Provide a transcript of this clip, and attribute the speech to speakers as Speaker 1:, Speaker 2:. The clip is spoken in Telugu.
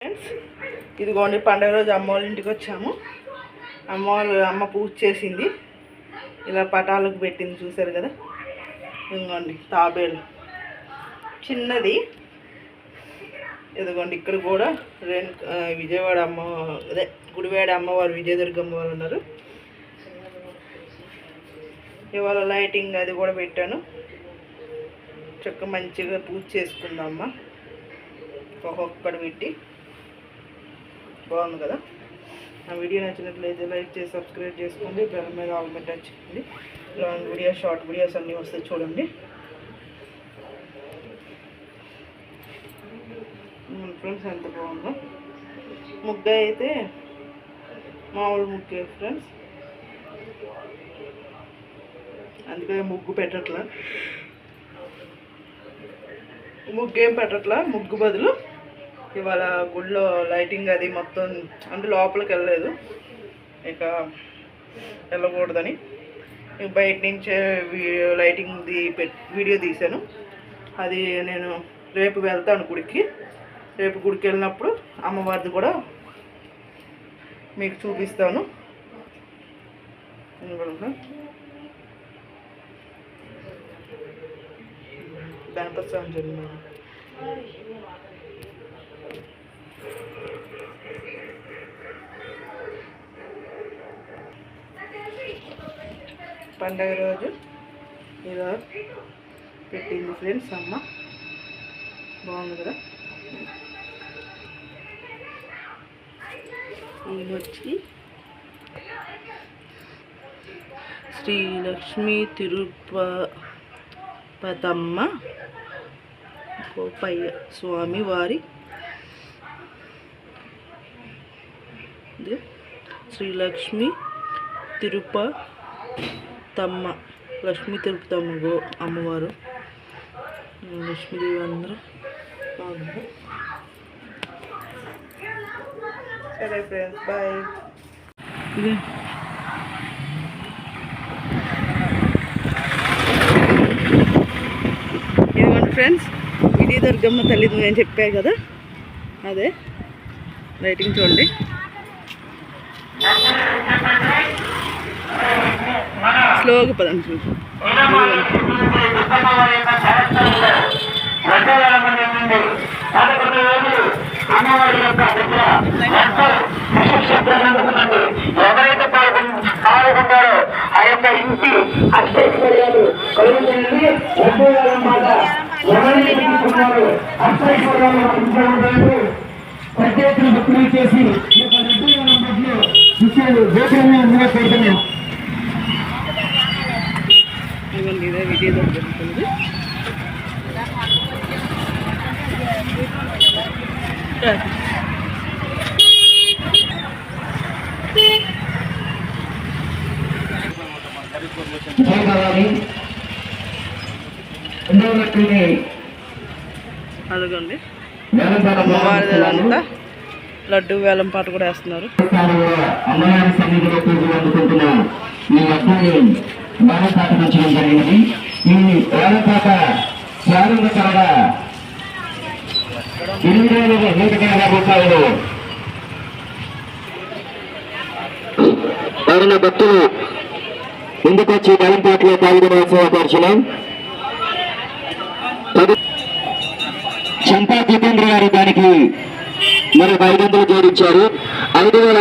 Speaker 1: ఫ్రెండ్స్ ఇదిగోండి పండగ రోజు అమ్మ వాళ్ళ ఇంటికి వచ్చాము. అమ్మ వాళ్ళు అమ్మ పూజ చేసింది. ఇలా పటాలకు పెట్టింది చూసారు కదా? ఇదిగోండి తాబేలు. చిన్నది. ఇదిగోండి ఇక్కడ కూడా రేణు విజయవాడ అమ్మ అదే గుడివాడ అమ్మవారు విజయదుర్గమ్మ వారు ఉన్నారు. ఇవాళ లైటింగ్ అది కూడా పెట్టాను. చక్క మంచిగా పూజ చేసుకుందాం అమ్మ. ఒక్కొక్కడు పెట్టి. బాగుంది కదా? నా వీడియో నచ్చినట్లయితే లైక్ చేసి సబ్స్క్రైబ్ చేసుకోండి. బెల్ మీద ఆల్ మీద టచ్ చేయండి. లాంగ్ వీడియో షార్ట్ వీడియోస్ అన్నీ వస్తాయి చూడండి. ఫ్రెండ్స్ ఎంత బాగుందో. ముగ్గ అయితే మామూలు ముగ్గే ఫ్రెండ్స్. అందుకే ముగ్గు పెట్టట్లా. ముగ్గు ఏం పెట్టట్లా? ముగ్గు బదులు ఇవాళ గుడిలో లైటింగ్ అది మొత్తం అంటే లోపలికి వెళ్ళలేదు. ఇక వెళ్ళకూడదని. బయట నుంచే వీ- లైటింగ్ది వీడియో తీశాను. అది నేను రేపు వెళ్తాను గుడికి. రేపు గుడికి వెళ్ళినప్పుడు అమ్మవారిది కూడా మీకు చూపిస్తాను. ఇదిగోండి. స్వామి జరిగింది. పండగ రోజు. ఇలా పెట్టింది ఫ్రెండ్స్ అమ్మ. బాగుంది కదా? ఈయన వచ్చి శ్రీ తిరుప తిరుపతమ్మ గోపయ్య స్వామి వారి శ్రీలక్ష్మి తిరుప తిరుపతమ్మ లక్ష్మీ తిరుపతమ్మ గో అమ్మవారు లక్ష్మీదేవి అందరూ బాగుంది సరే ఫ్రెండ్స్ బాయ్. ఇది. ఇదిగోండి ఫ్రెండ్స్ ఇది దుర్గమ్మ తల్లిది నేను చెప్పా కదా? అదే. లైటింగ్ చూడండి. స్లోగా పదండి చూసి
Speaker 2: ఎవరైతే పాల్గొ- ఆ యొక్క ఇంటి అష్టైశ్వర్యాలు కలుగుతుంది మాట ఎవరైతే తీసుకున్నారో అష్టైశ్వర్యాలు ఇంట్లో ఉంటారు పెద్ద చేసి ఈ యొక్క రెడ్డి విషయాలు దేశంలో అందులో పెడుతున్నాం
Speaker 1: ఇదిగోండి ఇదే
Speaker 2: విజయదం జరుగుతుంది.
Speaker 1: అదిగోండి.
Speaker 2: వేలంపాట
Speaker 1: లడ్డు వేలం పాట కూడా వేస్తున్నారు.
Speaker 2: ఉంచడం జరిగింది. ఈ వేలంపాట ప్రారంభ త్వరగా ఎనిమిది వేల నూట ఎనభై రూపాయలు. ఎవరైనా భక్తులు ముందుకొచ్చి వేలంపాటలో పాల్గొనవలసిన కోరుచున్నాం చంపా జితేంద్ర గారు దానికి మరి ఐదు వందలు జోడించారు. ఐదు వేల